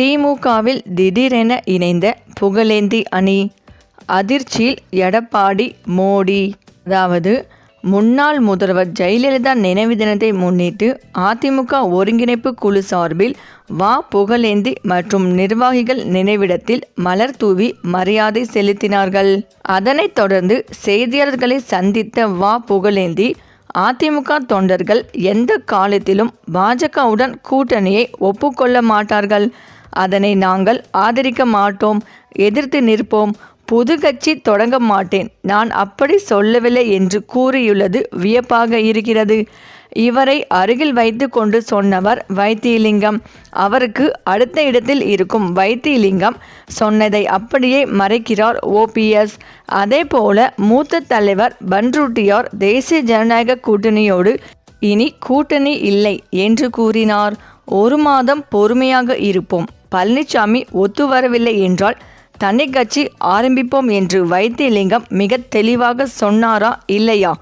திமுகவில் திடீரென இணைந்த புகழேந்தி அணி. அதிர்ச்சியில் எடப்பாடி மோடி. அதாவது முன்னாள் முதல்வர் ஜெயலலிதா நினைவு தினத்தை முன்னிட்டு அதிமுக ஒருங்கிணைப்பு குழு சார்பில் வா. புகழேந்தி மற்றும் நிர்வாகிகள் நினைவிடத்தில் மலர் தூவி மரியாதை செலுத்தினார்கள். அதனைத் தொடர்ந்து செய்தியாளர்களை சந்தித்த வா. புகழேந்தி அதிமுக தொண்டர்கள் எந்த காலத்திலும் பாஜகவுடன் கூட்டணியை ஒப்புக்கொள்ள மாட்டார்கள். அதனை நாங்கள் ஆதரிக்க மாட்டோம் எதிர்த்து நிற்போம் புது கட்சி தொடங்க மாட்டேன். நான் அப்படி சொல்லவில்லை என்று கூறியுள்ளது வியப்பாக இருக்கிறது. இவரை அருகில் வைத்து கொண்டு சொன்னவர் வைத்தியலிங்கம். அவருக்கு அடுத்த இடத்தில் இருக்கும் வைத்தியலிங்கம் சொன்னதை அப்படியே மறைக்கிறார் ஓபிஎஸ் அதே போல மூத்த தலைவர் பன்ருட்டியார் தேசிய ஜனநாயக கூட்டணியோடு இனி கூட்டணி இல்லை என்று கூறினார். ஒரு மாதம் பொறுமையாக இருப்போம். பழனிசாமி ஒத்து வரவில்லை என்றால் தனி கட்சி ஆரம்பிப்போம் என்று வைத்தியலிங்கம் மிக தெளிவாக சொன்னாரா இல்லையா?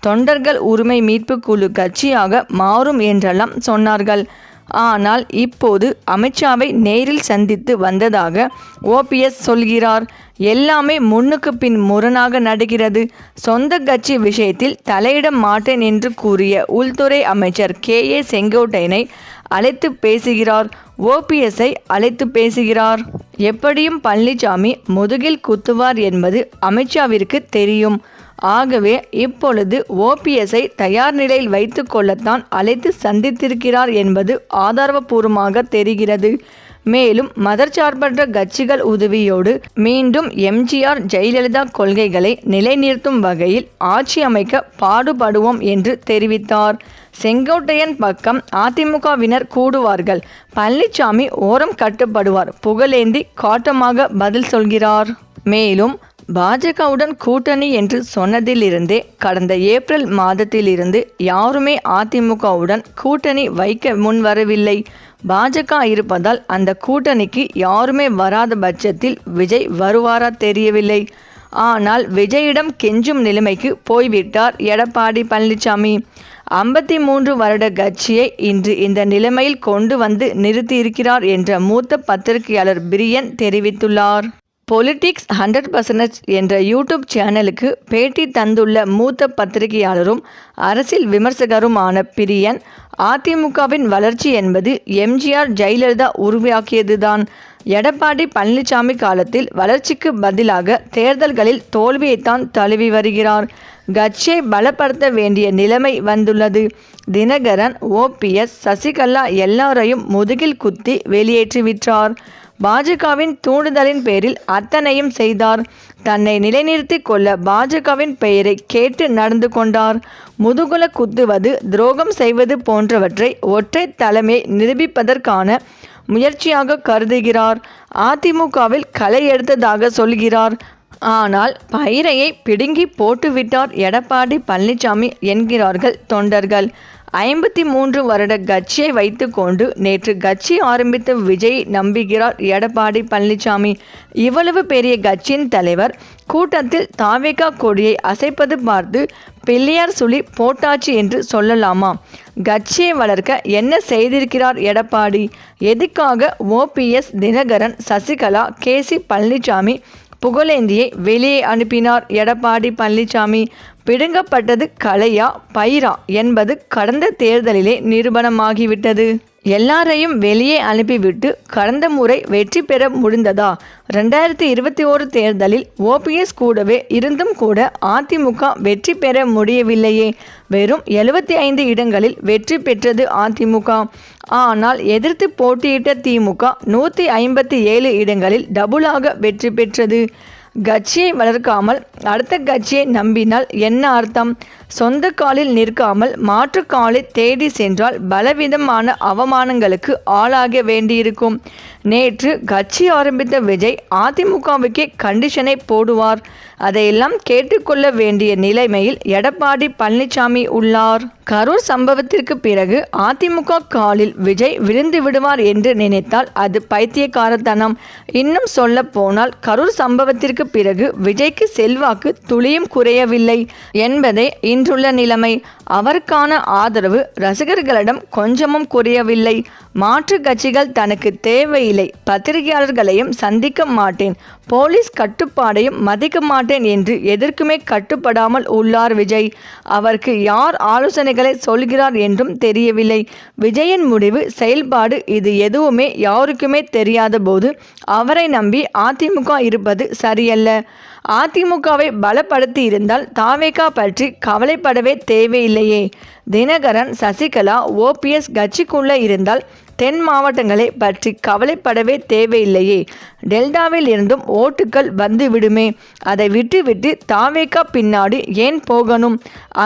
தொண்டர்கள் உரிமை மீட்பு குழு கட்சியாக மாறும் என்றெல்லாம் சொன்னார்கள். ஆனால் இப்போது அமித்ஷாவை நேரில் சந்தித்து வந்ததாக ஓபிஎஸ் சொல்கிறார். எல்லாமே முன்னுக்கு பின் முரணாக நடக்கிறது. சொந்த கட்சி விஷயத்தில் தலையிட மாட்டேன் என்று கூறிய உள்துறை அமைச்சர் கே ஏ செங்கோட்டையனை அழைத்து பேசுகிறார். ஓபிஎஸ்ஐ அழைத்து பேசுகிறார். எப்படியும் பழனிசாமி முதுகில் குத்துவார் என்பது அமித்ஷாவிற்கு தெரியும். ஆகவே இப்பொழுது ஓபிஎஸ்ஐ தயார் நிலையில் வைத்து கொள்ளத்தான் அழைத்து சந்தித்திருக்கிறார் என்பது ஆதாரபூர்வமாக தெரிகிறது. மேலும் மதச்சார்பற்ற கட்சிகள் உதவியோடு மீண்டும் எம்ஜிஆர் ஜெயலலிதா கொள்கைகளை நிலைநிறுத்தும் வகையில் ஆட்சி அமைக்க பாடுபடுவோம் என்று தெரிவித்தார். செங்கோட்டையன் பக்கம் அதிமுகவினர் கூடுவார்கள். பழனிசாமி ஓரம் கட்டுப்படுவார். புகழேந்தி காட்டமாக பதில் சொல்கிறார். மேலும் பாஜகவுடன் கூட்டணி என்று சொன்னதிலிருந்தே கடந்த ஏப்ரல் மாதத்திலிருந்து யாருமே அதிமுகவுடன் கூட்டணி வைக்க முன்வரவில்லை. பாஜக இருப்பதால் அந்த கூட்டணிக்கு யாருமே வராத பட்சத்தில் விஜய் வருவாரா தெரியவில்லை. ஆனால் விஜயிடம் கெஞ்சும் நிலைமைக்கு போய்விட்டார் எடப்பாடி பழனிசாமி ஐம்பத்தி மூன்று வருட கட்சியை இன்று இந்த நிலைமையில் கொண்டு வந்து நிறுத்தியிருக்கிறார் என்ற மூத்த பத்திரிகையாளர் பிரியன் தெரிவித்துள்ளார். பொலிட்டிக்ஸ் ஹண்ட்ரட் பர்சன்டேஜ் என்ற யூடியூப் சேனலுக்கு பேட்டி தந்துள்ள மூத்த பத்திரிகையாளரும் அரசியல் விமர்சகருமான பிரியன் அதிமுகவின் வளர்ச்சி என்பது எம்ஜிஆர் ஜெயலலிதா உருவாக்கியதுதான். எடப்பாடி பழனிசாமி காலத்தில் வளர்ச்சிக்கு பதிலாக தேர்தல்களில் தோல்வியைத்தான் தழுவி வருகிறார். கட்சியை பலப்படுத்த வேண்டிய நிலைமை வந்துள்ளது. தினகரன் ஓபிஎஸ் சசிகலா எல்லாரையும் முதுகில் குத்தி வெளியேற்றிவிட்டார் பாஜகவின் தூண்டுதலின் பேரில் அத்தனையும் செய்தார். தன்னை நிலைநிறுத்திக் கொள்ள பாஜகவின் பெயரை கேட்டு நடந்து கொண்டார். முதுகுல குத்துவது துரோகம் செய்வது போன்றவற்றை ஒற்றை தலைமையை நிரூபிப்பதற்கான முயற்சியாக கருதுகிறார். அதிமுகவில் களை எடுத்ததாக சொல்கிறார். ஆனால் பயிரையை பிடுங்கி போட்டுவிட்டார் எடப்பாடி பழனிசாமி என்கிறார்கள் தொண்டர்கள். ஐம்பத்தி மூன்று வருட கட்சியை வைத்துக்கொண்டு நேற்று கட்சி ஆரம்பித்த விஜய் நம்புகிறார். எடப்பாடி பழனிசாமி. இவ்வளவு பெரிய கட்சியின் தலைவர் கூட்டத்தில் தாவேகா கொடியை அசைப்பது பார்த்து பிள்ளையார் சுழி போட்டாச்சு என்று சொல்லலாமா? கட்சியை வளர்க்க என்ன செய்திருக்கிறார் எடப்பாடி? எதுக்காக OPS Dinakaran Sasikala K C Palaniswami புகழேந்தியை வெளியே அனுப்பினார். எடப்பாடி பழனிசாமி பிடுங்கப்பட்டது கலையா பயிரா என்பது கடந்த தேர்தலிலே நிரூபணமாகிவிட்டது. எல்லாரையும் வெளியே அனுப்பிவிட்டு கடந்த முறை வெற்றி பெற முடிந்ததா? ரெண்டாயிரத்தி இருபத்தி ஓரு தேர்தலில் ஓபிஎஸ் கூடவே இருந்தும் கூட அதிமுக வெற்றி பெற முடியவில்லையே. வெறும் எழுபத்தி ஐந்து இடங்களில் வெற்றி பெற்றது அதிமுக. ஆனால் எதிர்த்து போட்டியிட்ட திமுக நூற்றி ஐம்பத்தி ஏழு இடங்களில் டபுளாக வெற்றி பெற்றது. கட்சியை வளர்க்காமல் அடுத்த கட்சியை நம்பினால் என்ன அர்த்தம்? சொந்த காலில் நிற்காமல் மாற்று காலை தேடி சென்றால் பலவிதமான அவமானங்களுக்கு ஆளாக வேண்டியிருக்கும். நேற்று கட்சி ஆரம்பித்த விஜய் அதிமுகவுக்கே கண்டிஷனை போடுவார். அதையெல்லாம் கேட்டுக்கொள்ள வேண்டிய நிலைமையில் எடப்பாடி பழனிசாமி உள்ளார். கரூர் சம்பவத்திற்கு பிறகு அதிமுக காலில் விஜய் விழுந்து விடுவார் என்று நினைத்தால் அது பைத்தியக்காரத்தனம். இன்னும் சொல்ல போனால் கரூர் சம்பவத்திற்கு பிறகு விஜய்க்கு செல்வாக்கு துளியும் குறையவில்லை என்பதே இன்றுள்ள நிலைமை. அவருக்கான ஆதரவு ரசிகர்களிடம் கொஞ்சமும் குறையவில்லை. மாற்று கட்சிகள் தனக்கு தேவை இல்லை. பத்திரிகையாளர்களையும் சந்திக்க மாட்டேன். போலீஸ் கட்டுப்பாடையும் மதிக்க மாட்டேன் என்று எதற்குமே கட்டுப்படாமல் உள்ளார் விஜய். அவருக்கு யார் ஆலோசனைகளை சொல்கிறார் என்றும் தெரியவில்லை. விஜயின் முடிவு செயல்பாடு இது எதுவுமே யாருக்குமே தெரியாத போது அவரை நம்பி அதிமுக இருப்பது சரியல்ல. அதிமுகவை பலப்படுத்தி இருந்தால் தாவேகா பற்றி கவலைப்படவே தேவையில்லையே. தினகரன் சசிகலா ஓபிஎஸ் கட்சிக்குள்ளே இருந்தால் தென் மாவட்டங்களை பற்றி கவலைப்படவே தேவையில்லையே. டெல்டாவில் இருந்தும் ஓட்டுகள் வந்து விடுமே அதை விட்டுவிட்டு தாவேக்கா பின்னாடி ஏன் போகணும்?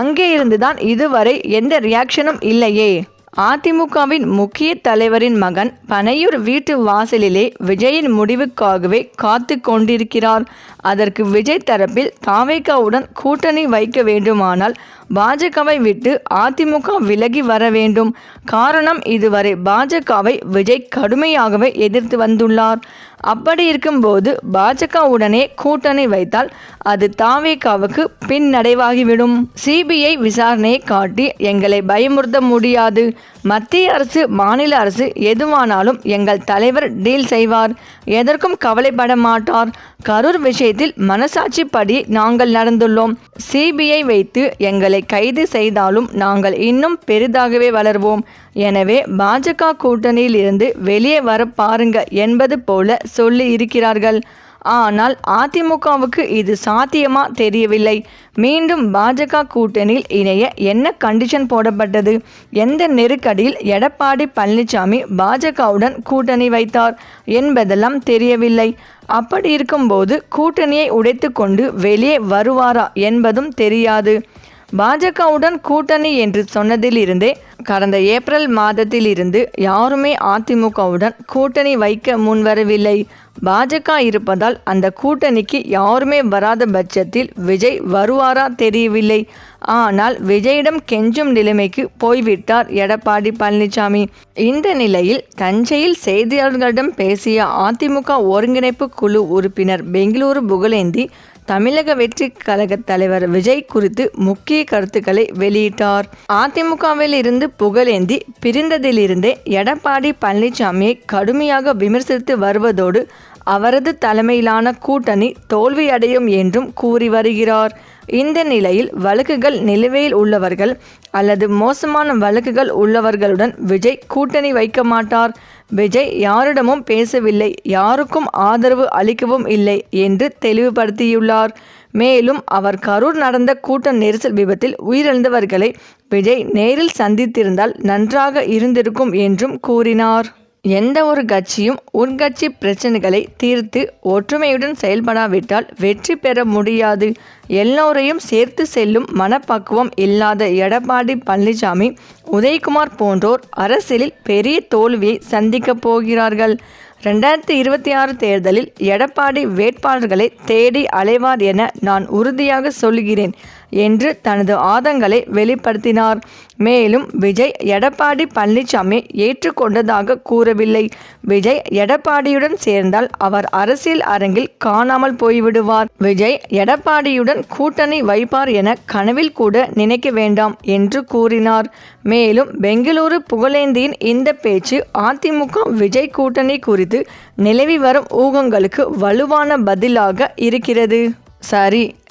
அங்கே இருந்துதான் இதுவரை எந்த ரியாக்ஷனும் இல்லையே. அதிமுகவின் முக்கிய தலைவரின் மகன் பனையூர் வீட்டு வாசலிலே விஜயின் முடிவுக்காகவே காத்து கொண்டிருக்கிறார். அதற்கு விஜய் தரப்பில் தாவேக்காவுடன் கூட்டணி வைக்க வேண்டுமானால் பாஜகவை விட்டு அதிமுக விலகி வர வேண்டும். காரணம் இதுவரை பாஜகவை விஜய் கடுமையாகவே எதிர்த்து வந்துள்ளார். அப்படி இருக்கும்போது பாஜகவுடனே கூட்டணி வைத்தால் அது தாவேகாவுக்கு பின்னடைவாகிவிடும் சிபிஐ விசாரணையை காட்டி எங்களை பயமுறுத்த முடியாது. மத்திய அரசு மாநில அரசு எதுவானாலும் எங்கள் தலைவர் டீல் செய்வார். எதற்கும் கவலைப்பட மாட்டார். கரூர் விஷயத்தில் மனசாட்சி படி நாங்கள் நடந்துள்ளோம். சிபிஐ வைத்து எங்களை கைது செய்தாலும் நாங்கள் இன்னும் பெரிதாகவே வளர்வோம். எனவே பாஜக கூட்டணியில் இருந்து வெளியே வர பாருங்க என்பது போல சொல்லி இருக்கிறார்கள். ஆனால் அதிமுகவுக்கு இது சாத்தியமா தெரியவில்லை. மீண்டும் பாஜக கூட்டணியில் இணைய என்ன கண்டிஷன் போடப்பட்டது? எந்த நெருக்கடியில் எடப்பாடி பழனிசாமி பாஜகவுடன் கூட்டணி வைத்தார் என்பதெல்லாம் தெரியவில்லை. அப்படி இருக்கும்போது கூட்டணியை உடைத்து கொண்டு வெளியே வருவாரா என்பதும் தெரியாது. பாஜகவுடன் கூட்டணி என்று சொன்னதிலிருந்தே கடந்த ஏப்ரல் மாதத்தில் இருந்து யாருமே அதிமுகவுடன் கூட்டணி வைக்க முன்வரவில்லை. பாஜக இருப்பதால் அந்த கூட்டணிக்கு யாருமே வராத பட்சத்தில் விஜய் வருவாரா தெரியவில்லை. ஆனால் விஜயிடம் கெஞ்சும் நிலைமைக்கு போய்விட்டார் எடப்பாடி பழனிசாமி. இந்த நிலையில் தஞ்சையில் செய்தியாளர்களிடம் பேசிய அதிமுக ஒருங்கிணைப்பு குழு உறுப்பினர் பெங்களூரு புகழேந்தி தமிழக வெற்றி கழக தலைவர் விஜய் குறித்து முக்கிய கருத்துக்களை வெளியிட்டார். அதிமுகவில் இருந்து புகழேந்தி பிரிந்ததிலிருந்தே எடப்பாடி பழனிசாமியை கடுமையாக விமர்சித்து வருவதோடு அவரது தலைமையிலான கூட்டணி தோல்வியடையும் என்றும் கூறி வருகிறார். இந்த நிலையில் வழக்குகள் நிலுவையில் உள்ளவர்கள் அல்லது மோசமான வழக்குகள் உள்ளவர்களுடன் விஜய் கூட்டணி வைக்க மாட்டார். விஜய் யாரிடமும் பேசவில்லை. யாருக்கும் ஆதரவு அளிக்கவும் இல்லை என்று தெளிவுபடுத்தியுள்ளார். மேலும் அவர் கரூர் நடந்த கூட்ட நெரிசல் விபத்தில் உயிரிழந்தவர்களை விஜய் நேரில் சந்தித்திருந்தால் நன்றாக இருந்திருக்கும் என்றும் கூறினார். எந்த ஒரு கட்சியும் உட்கட்சி பிரச்சனைகளை தீர்த்து ஒற்றுமையுடன் செயல்படாவிட்டால் வெற்றி பெற முடியாது. எல்லோரையும் சேர்த்து செல்லும் மனப்பக்குவம் இல்லாத எடப்பாடி பழனிசாமி உதயகுமார் போன்றோர் அரசியலில் பெரிய தோல்வியை சந்திக்கப் போகிறார்கள். ரெண்டாயிரத்தி இருபத்தி ஆறு தேர்தலில் எடப்பாடி வேட்பாளர்களை தேடி அலைவார் என நான் உறுதியாக சொல்கிறேன் என்று தனது ஆதங்களை வெளிப்படுத்தினார். மேலும் விஜய் எடப்பாடி பழனிசாமி ஏற்றுக்கொண்டதாக கூறவில்லை. விஜய் எடப்பாடியுடன் சேர்ந்தால் அவர் அரசியல் அரங்கில் காணாமல் போய்விடுவார். விஜய் எடப்பாடியுடன் கூட்டணி வைப்பார் என கனவில் கூட நினைக்க வேண்டாம் என்று கூறினார். மேலும் பெங்களூரு புகழேந்தியின் இந்த பேச்சு அதிமுக விஜய் கூட்டணி குறித்து நிலவி வரும் ஊகங்களுக்கு வலுவான பதிலாக இருக்கிறது. சரி.